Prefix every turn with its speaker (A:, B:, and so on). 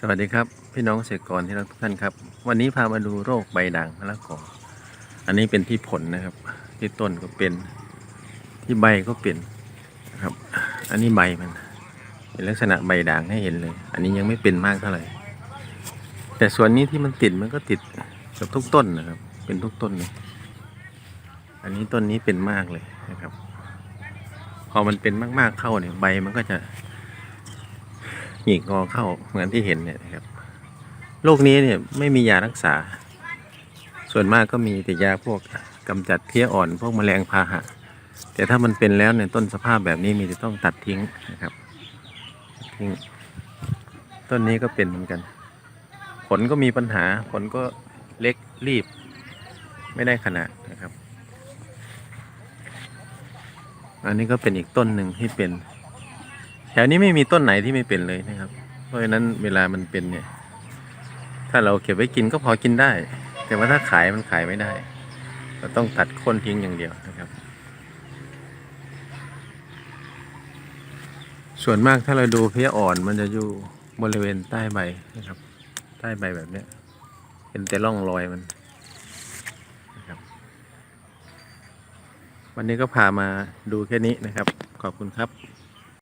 A: สวัสดีครับ พี่น้องเกษตรกรที่รักทุกท่านครับ วันนี้พามาดูโรคใบด่างมะละกออันนี้เป็นที่ผลนะครับ ที่ต้นก็เป็น ที่ใบก็เป็นนะครับ อันนี้ใบมัน เป็นลักษณะใบด่างให้เห็นเลย อันนี้ยังไม่เป็นมากเท่าไหร่ แต่ส่วนนี้ที่มันติดมันก็ติดกับทุกต้นนะครับ เป็นทุกต้นเลยอันนี้ต้นนี้เป็นมากเลยนะครับ พอมันเป็นมากๆเข้าเนี่ยใบมันก็จะ หงิกงอเข้าเหมือนที่เห็นเนี่ยนะครับโรคนี้เนี่ยไม่มียารักษา ส่วนมากก็มีแต่ยาพวกกำจัดเพี้ยอ่อน พวกแมลงพาหะ แต่ถ้ามันเป็นแล้วเนี่ยต้นสภาพแบบนี้มีแต่ต้องตัดทิ้งนะครับทิ้งต้นนี้ก็เป็นเหมือนกัน ผลก็มีปัญหา ผลก็เล็กรีบ ไม่ได้ขนาดนะครับ อันนี้ก็เป็นอีกต้นหนึ่งที่เป็น วนี้ไม่มีต้นไหนที่ไม่เป็นเลยนะครับ เพราะฉะนั้นเวลามันเป็นเนี่ย ถ้าเราเก็บไว้กินก็พอกินได้ แต่ว่าถ้าขายมันขายไม่ได้ เราต้องตัดค่นทิ้งอย่างเดียวนะครับ ส่วนมากถ้าเราดูเพี้ยอ่อนมันจะอยู่บริเวณใต้ใบนะครับ ใต้ใบแบบเนี้ยเป็นแต่ร่องรอยมันนะครับวันนี้ก็พามาดูแค่นี้นะครับ ขอบคุณครับ